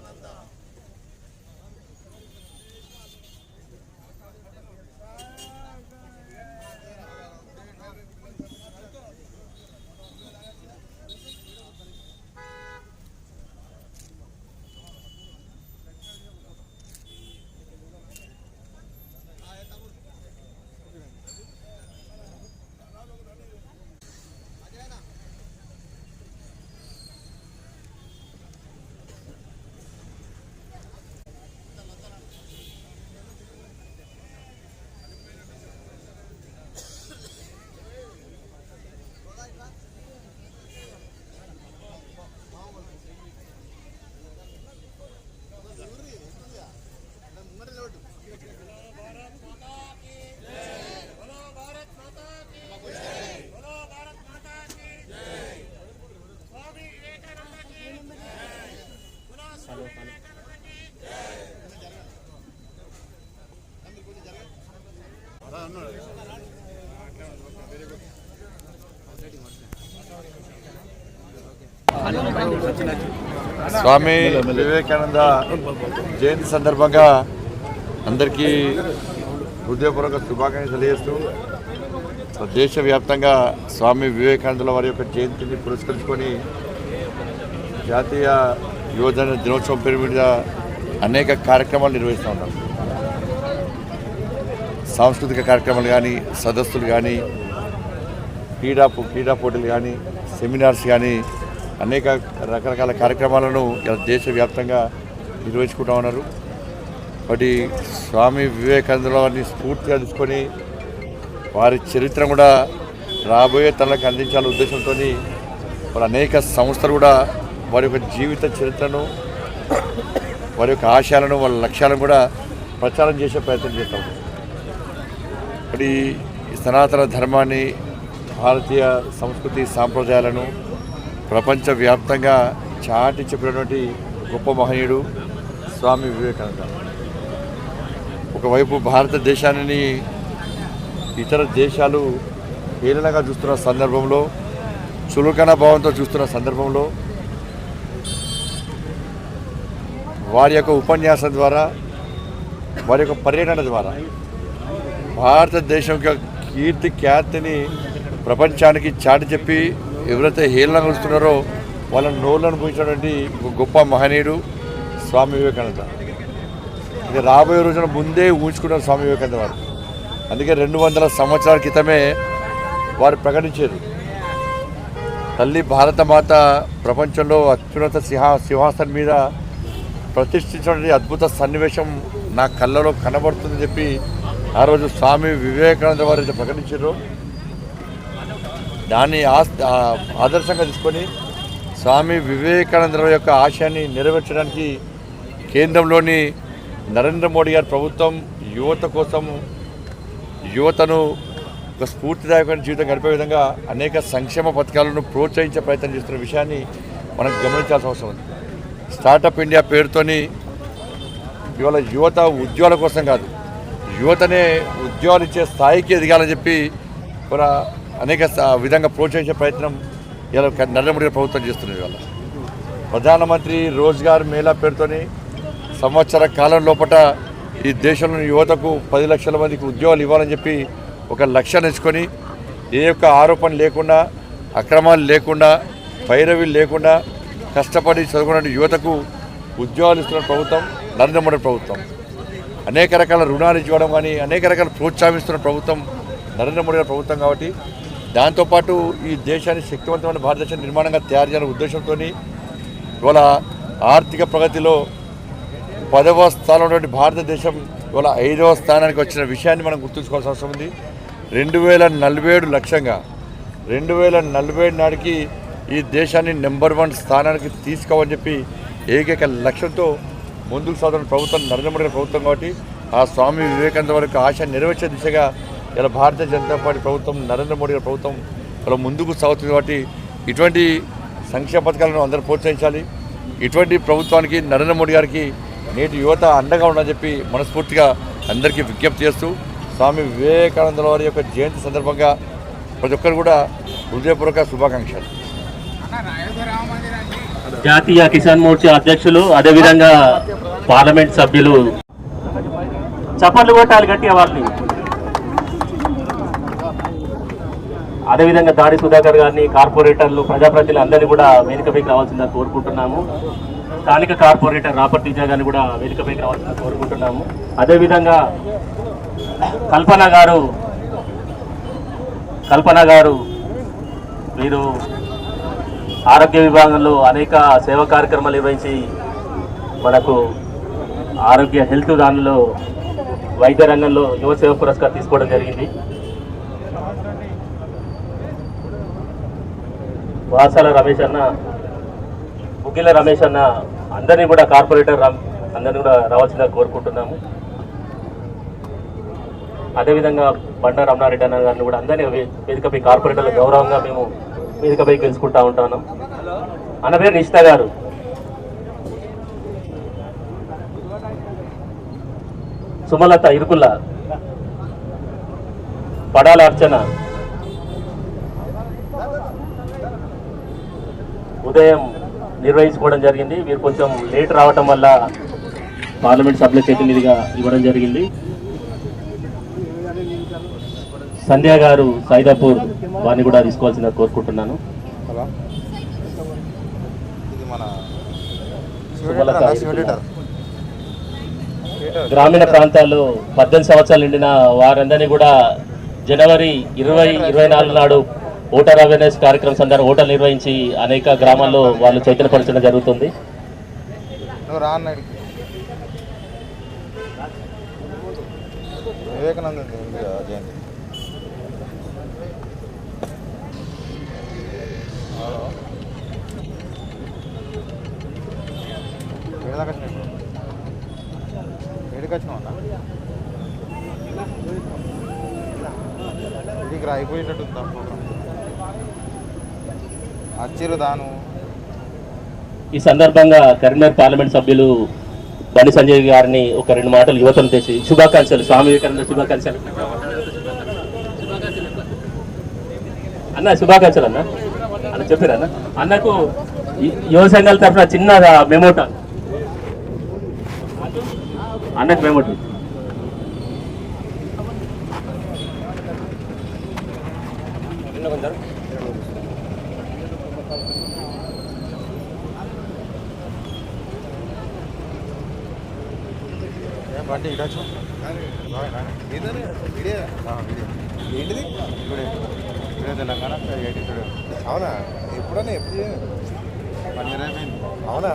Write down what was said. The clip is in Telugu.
ಸದಾನಂದ స్వామి వివేకానంద జయంతి సందర్భంగా అందరికీ హృదయపూర్వక శుభాకాంక్షలు తెలియజేస్తూ దేశవ్యాప్తంగా స్వామి వివేకానందుల వారి యొక్క జయంతిని పురస్కరించుకొని జాతీయ యువజన దినోత్సవం పేరు మీద అనేక కార్యక్రమాలు నిర్వహిస్తూ ఉంటాం సాంస్కృతిక కార్యక్రమాలు కానీ సదస్సులు కానీ క్రీడా క్రీడా పోటీలు కానీ సెమినార్స్ కానీ అనేక రకరకాల కార్యక్రమాలను ఇలా దేశవ్యాప్తంగా నిర్వహించుకుంటా ఉన్నారు. వాటి స్వామి వివేకానందుల వారిని స్ఫూర్తిగా తీసుకొని వారి చరిత్ర కూడా రాబోయే తనకు అందించాలనే ఉద్దేశంతో వారు అనేక సంస్థలు కూడా వారి యొక్క జీవిత చరిత్రను వారి యొక్క ఆశయాలను వాళ్ళ లక్ష్యాలను కూడా ప్రచారం చేసే ప్రయత్నం చేస్తాం ఉంటారు ఈ సనాతన ధర్మాన్ని భారతీయ సంస్కృతి సాంప్రదాయాలను ప్రపంచవ్యాప్తంగా చాటి చెప్పినటువంటి గొప్ప మహనీయుడు స్వామి వివేకానంద. ఒకవైపు భారతదేశాన్ని ఇతర దేశాలు హేళనగా చూస్తున్న సందర్భంలో చులకన భావంతో చూస్తున్న సందర్భంలో వారి యొక్క ఉపన్యాసం ద్వారా వారి యొక్క పర్యటన ద్వారా భారతదేశం యొక్క కీర్తి ఖ్యాతిని ప్రపంచానికి చాటి చెప్పి ఎవరైతే హేళన కొలుస్తున్నారో వాళ్ళ నోళ్ళను పూజించినటువంటి గొప్ప మహనీయుడు స్వామి వివేకానంద. ఇది రాబోయే రోజున ముందే ఊహించుకున్నారు స్వామి వివేకానంద వారు. అందుకే రెండు వందల సంవత్సరాల క్రితమే వారు ప్రకటించారు. తల్లి భారతమాత ప్రపంచంలో అత్యున్నత సింహా సింహాసనం మీద ప్రతిష్ఠించినటువంటి అద్భుత సన్నివేశం నా కళ్ళలో కనబడుతుందని చెప్పి ఆ రోజు స్వామి వివేకానంద వారు అయితే ప్రకటించారు. దాన్ని ఆస్- ఆదర్శంగా తీసుకొని స్వామి వివేకానంద యొక్క ఆశయాన్ని నెరవేర్చడానికి కేంద్రంలోని నరేంద్ర మోడీ గారి ప్రభుత్వం యువత కోసం యువతను ఒక స్ఫూర్తిదాయకమైన జీవితం గడిపే విధంగా అనేక సంక్షేమ పథకాలను ప్రోత్సహించే ప్రయత్నం చేస్తున్న విషయాన్ని మనం గమనించాల్సిన అవసరం ఉంది. స్టార్టప్ ఇండియా పేరుతోని ఇవాళ యువత ఉద్యోగాల కోసం కాదు యువతనే ఉద్యోగాలు ఇచ్చే స్థాయికి ఎదగాలని చెప్పి కూడా అనేక విధంగా ప్రోత్సహించే ప్రయత్నం ఇలా నరేంద్ర మోడీ ప్రభుత్వం చేస్తున్నది ఇవాళ. ప్రధానమంత్రి రోజ్గార్ మేళా పేరుతోని సంవత్సర కాలం లోపల ఈ దేశంలోని యువతకు పది లక్షల మందికి ఉద్యోగాలు ఇవ్వాలని చెప్పి ఒక లక్ష్యాన్ని ఎంచుకొని ఏ యొక్క ఆరోపణ లేకుండా అక్రమాలు లేకుండా పైరవి లేకుండా కష్టపడి చదువుకున్న యువతకు ఉద్యోగాలు ఇస్తున్న ప్రభుత్వం నరేంద్ర మోడీ ప్రభుత్వం. అనేక రకాల రుణాలు ఇవ్వడం కానీ అనేక రకాల ప్రోత్సహిస్తున్న ప్రభుత్వం నరేంద్ర మోడీ ప్రభుత్వం కాబట్టి దాంతోపాటు ఈ దేశాన్ని శక్తివంతమైన భారతదేశం నిర్మాణంగా తయారు చేయాలనే ఉద్దేశంతో ఇవాళ ఆర్థిక ప్రగతిలో పదవ స్థానంలో ఉన్నటువంటి భారతదేశం ఇవాళ ఐదవ స్థానానికి వచ్చిన విషయాన్ని మనం గుర్తుంచుకోవాల్సిన అవసరం ఉంది. రెండు వేల నలభై ఏడు లక్ష్యంగా రెండు వేల నలభై ఏడు నాటికి ఈ దేశాన్ని నెంబర్ వన్ స్థానానికి తీసుకోవని చెప్పి ఏకైక లక్ష్యంతో ముందుకు సాధన ప్రభుత్వం నరేంద్ర మోడీ ప్రభుత్వం కాబట్టి ఆ స్వామి వివేకానంద వరకు ఆశ నెరవేర్చే దిశగా ఇలా భారతీయ జనతా పార్టీ ప్రభుత్వం నరేంద్ర మోడీ గారి ప్రభుత్వం ఇలా ముందుకు సాగుతుంది కాబట్టి ఇటువంటి సంక్షేమ పథకాలను అందరూ ప్రోత్సహించాలి. ఇటువంటి ప్రభుత్వానికి నరేంద్ర మోడీ గారికి నేటి యువత అండగా ఉండాలని చెప్పి మనస్ఫూర్తిగా అందరికీ విజ్ఞప్తి చేస్తూ స్వామి వివేకానంద వారి యొక్క జయంతి సందర్భంగా ప్రతి ఒక్కరు కూడా హృదయపూర్వక శుభాకాంక్షలు. జాతీయ కిసాన్ మోర్చా అధ్యక్షులు అదేవిధంగా పార్లమెంట్ సభ్యులు. చప్పట్లు కొట్టాలి గట్టిగా వాళ్ళని. అదేవిధంగా దాడి సుధాకర్ గారిని కార్పొరేటర్లు ప్రజాప్రతినిధులు అందరినీ కూడా వేదికపైకి రావాల్సిందని కోరుకుంటున్నాము. స్థానిక కార్పొరేటర్ రాపర్తి గారిని కూడా వేదికపైకి రావాల్సిందని కోరుకుంటున్నాము. అదేవిధంగా కల్పన గారు కల్పన గారు మీరు ఆరోగ్య విభాగంలో అనేక సేవా కార్యక్రమాలు నిర్వహించి మనకు ఆరోగ్య హెల్త్ దానిలో వైద్య రంగంలో యువ సేవ పురస్కారం తీసుకోవడం జరిగింది. వాసాల రమేష్ అన్న ముగిల రమేష్ అన్న అందరినీ కూడా కార్పొరేటర్ అందరినీ కూడా రావాల్సిందిగా కోరుకుంటున్నాము. అదేవిధంగా బండ రమణారెడ్డి అన్న గారిని కూడా అందరినీ వేదికపై కార్పొరేటర్ల గౌరవంగా మేము వేదికపై గెలుచుకుంటా ఉంటాను అన్న పేరు నిష్ట గారు. సుమలత ఇరుకుల్ల పడాల అర్చన. ఉదయం నిర్వహించుకోవడం జరిగింది. మీరు కొంచెం లేట్ రావటం వల్ల పార్లమెంట్ సభ్యుల చేతి మీదుగా ఇవ్వడం జరిగింది. సంధ్య గారు సైదాపూర్ వారిని కూడా తీసుకోవాల్సిందిగా కోరుకుంటున్నాను. గ్రామీణ ప్రాంతాల్లో పద్దెనిమిది సంవత్సరాలు నిండిన వారందరినీ కూడా జనవరి ఇరవై ఇరవై నాలుగు నాడు ఓటర్ అవేర్నెస్ కార్యక్రమం సందర్భంగా ఓటర్లు నిర్వహించి అనేక గ్రామాల్లో వాళ్ళు చైతన్యపరచడం జరుగుతుంది. నువ్వు రా అన్నాడు వివేకానంద ఉంది కదా జయంతి ఇది ఏడు అచ్చిరుదాను ఈ సందర్భంగా కరీంనగర్ పార్లమెంట్ సభ్యులు బండి సంజయ్ గారిని ఒక రెండు మాటలు యువతను తెచ్చి శుభాకాంక్షలు స్వామి వివేకానంద శుభాకాంక్షలు. అన్న శుభాకాంక్షలు అన్న. అన్న చెప్పారు అన్న. అన్నకు యువ సంఘాల తరఫున చిన్న మెమోట. అన్నకు మెమోట. ఇదే వీడియో ఏంటిది? ఇప్పుడే. ఇప్పుడే తెలంగాణ ఎయిటీ అవునా? ఎప్పుడన్నా ఎప్పుడు? అయిపోయింది. అవునా?